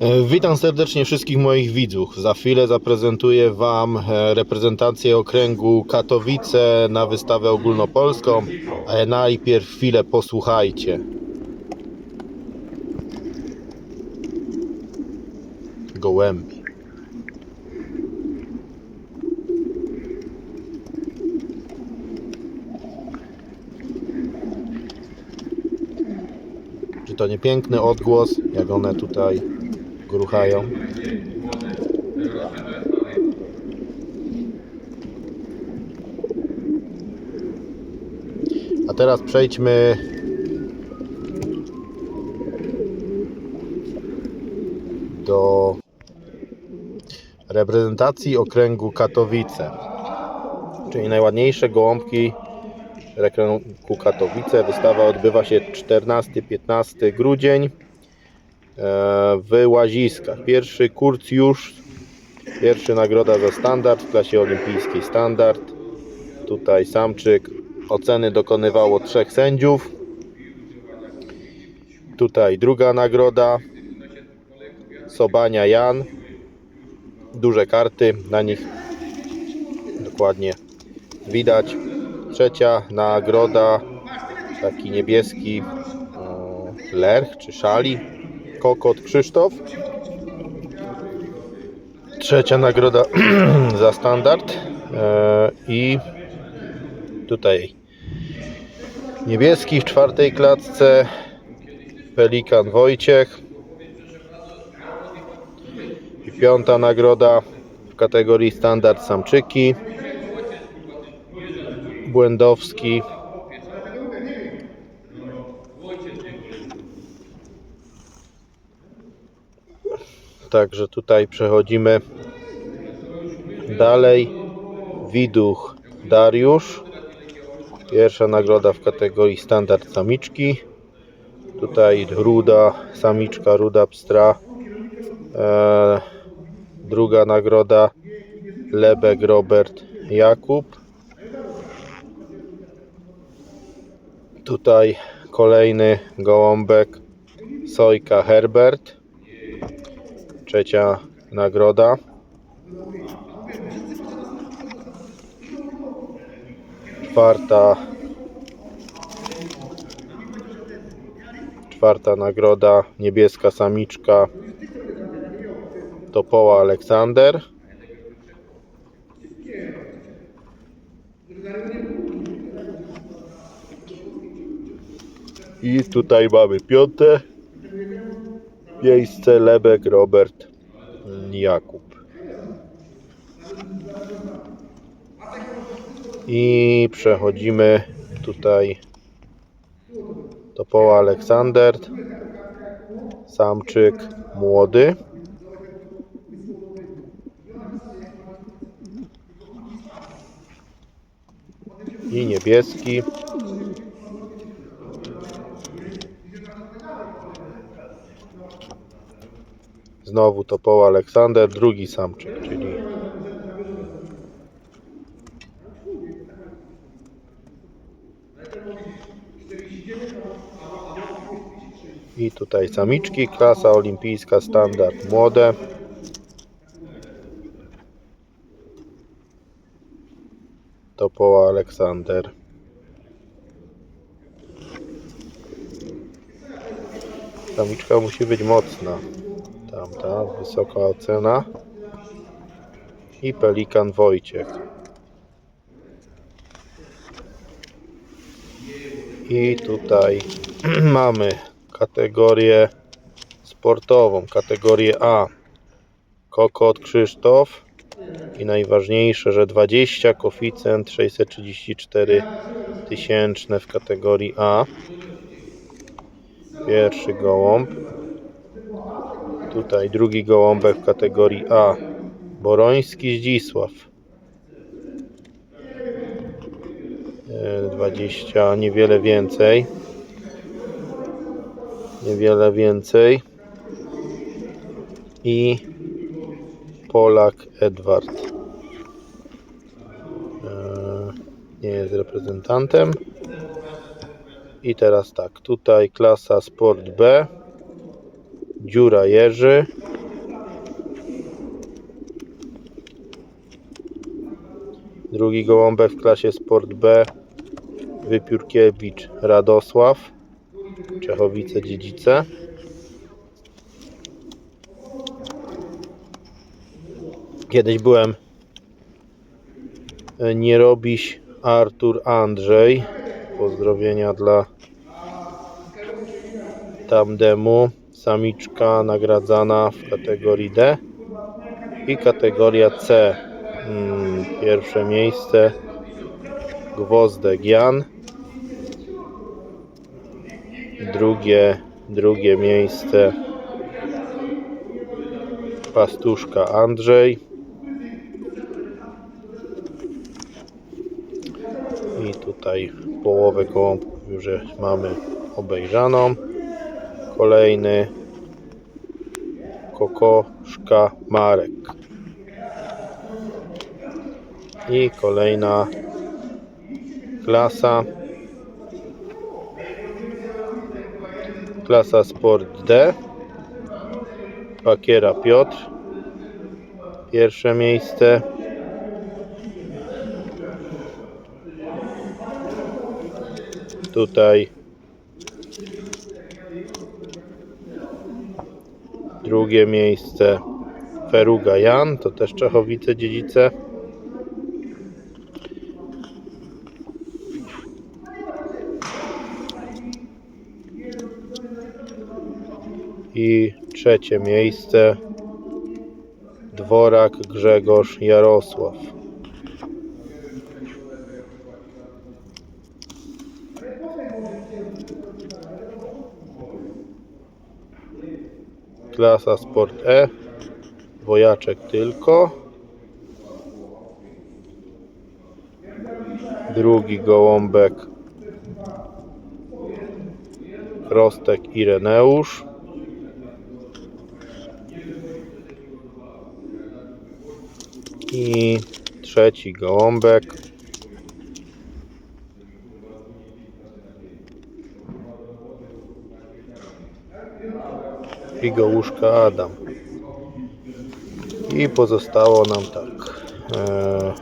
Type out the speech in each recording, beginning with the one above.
E, Witam serdecznie wszystkich moich widzów. Za chwilę zaprezentuję Wam e, reprezentację okręgu Katowice na wystawę ogólnopolską. Ale najpierw chwilę posłuchajcie. Gołębi. Czy to nie piękny odgłos, jak one tutaj gruchają? A teraz przejdźmy do reprezentacji okręgu Katowice, czyli najładniejsze gołąbki okręgu Katowice. Wystawa odbywa się 14-15 grudzień w Łaziskach. Pierwszy Kurcjusz, pierwszy nagroda za standard w klasie olimpijskiej standard. Tutaj samczyk. Oceny dokonywało trzech sędziów. Tutaj druga nagroda. Sobania Jan. Duże karty, na nich dokładnie widać. Trzecia nagroda, taki niebieski e, lerch czy szali, kokot Krzysztof. Trzecia nagroda za standard e, i tutaj niebieski w czwartej klatce, pelikan Wojciech. I piąta nagroda w kategorii standard samczyki. Błędowski. Także tutaj przechodzimy dalej. Widuch Dariusz. Pierwsza nagroda w kategorii standard samiczki. Tutaj ruda, samiczka ruda pstra. Eee, druga nagroda Lebek Robert Jakub. Tutaj kolejny gołąbek Sojka Herbert. Trzecia nagroda. Czwarta Czwarta nagroda niebieska samiczka Topoła Aleksander. I tutaj mamy piąte miejsce Lebek Robert Jakub. I przechodzimy tutaj do poła Aleksander. Samczyk młody. I niebieski. Znowu to poł Aleksander, drugi samczyk, czyli i tutaj samiczki, klasa olimpijska, standard młode. To poła Aleksander. Samiczka musi być mocna. Tamta, wysoka ocena. I pelikan Wojciech. I tutaj mamy kategorię sportową, kategorię A. Kokot Krzysztof. I najważniejsze, że 20 koficjent 634 tysięczne w kategorii A. Pierwszy gołąb. Tutaj drugi gołąbek w kategorii A. Boroński Zdzisław. E, 20, niewiele więcej. Niewiele więcej. I Polak Edward. E, Nie jest reprezentantem. I teraz tak, tutaj klasa Sport B dziura Jerzy, Drugi gołąbek w klasie Sport B Wypiórkiewicz Radosław Czechowice Dziedzice. Kiedyś byłem e, nie robisz Artur Andrzej. Pozdrowienia dla tamdemu samiczka nagradzana w kategorii D i kategoria C. Mm, pierwsze miejsce Gwozdek Jan. Drugie drugie miejsce Pastuszka Andrzej. I tutaj połowę gołąbków już mamy obejrzaną kolejny kokoszka Marek. I kolejna klasa. Klasa Sport D. Pakiera Piotr. Pierwsze miejsce. Tutaj drugie miejsce Feruga Jan to też Czechowice Dziedzice. I trzecie miejsce Dworak Grzegorz Jarosław klasa Sport E. Wojaczek tylko. Drugi gołąbek. Rostek Ireneusz i trzeci gołąbek Figołuszka Adam. I pozostało nam tak e,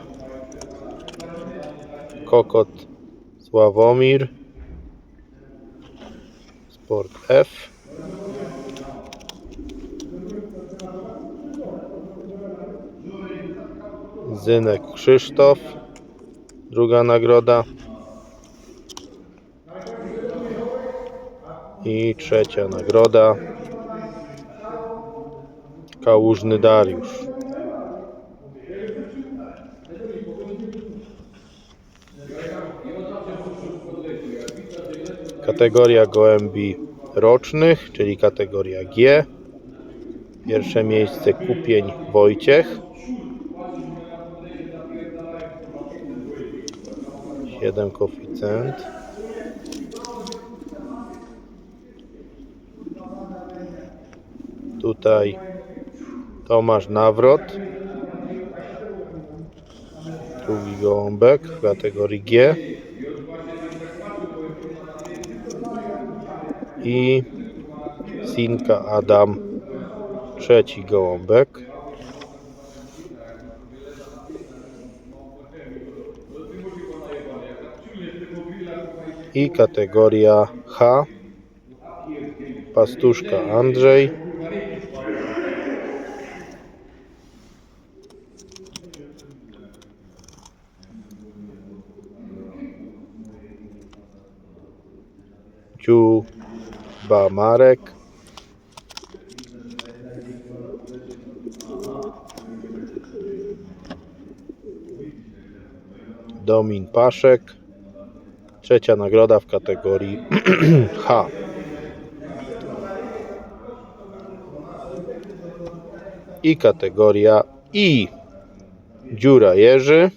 Kokot Sławomir Sport F. Zynek Krzysztof druga nagroda. I trzecia nagroda Kałużny Dariusz. Kategoria gołębi rocznych czyli kategoria G. Pierwsze miejsce Kupień Wojciech. 7 koeficjent. Tutaj Tomasz Nawrot. Drugi gołąbek w kategorii G. I Sinka Adam. Trzeci gołąbek. i kategoria H Pastuszka Andrzej Dziuba Marek Domin Paszek Trzecia nagroda w kategorii H. I kategoria I. Dziura Jerzy.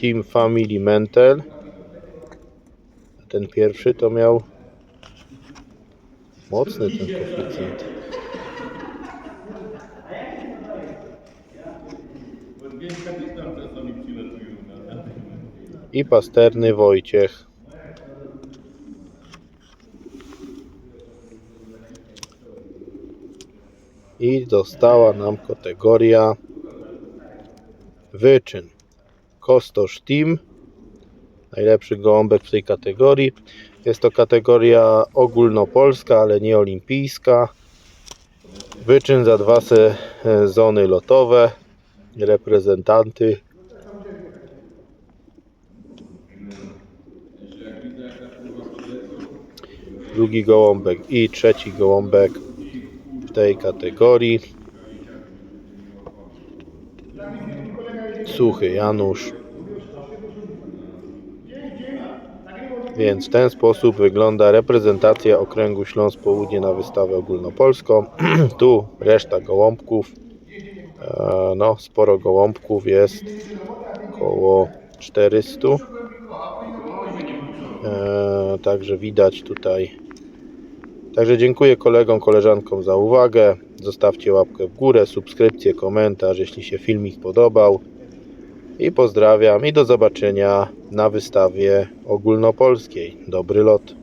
Team Family Mental. Ten pierwszy to miał Mocny ten koeficjent. I pasterny Wojciech. I została nam kategoria wyczyn. Kostosz Team. Najlepszy gołąbek w tej kategorii. Jest to kategoria ogólnopolska, ale nie olimpijska. Wyczyn za dwa sezony lotowe. Reprezentanty. Drugi gołąbek i trzeci gołąbek tej kategorii. Suchy Janusz. Więc w ten sposób wygląda reprezentacja okręgu Śląsk Południe na wystawę ogólnopolską. tu reszta gołąbków. E, No, sporo gołąbków jest. Około 400. E, Także widać tutaj. Także dziękuję kolegom, koleżankom za uwagę. Zostawcie łapkę w górę, subskrypcję, komentarz, jeśli się filmik podobał. I pozdrawiam i do zobaczenia na wystawie ogólnopolskiej. Dobry lot.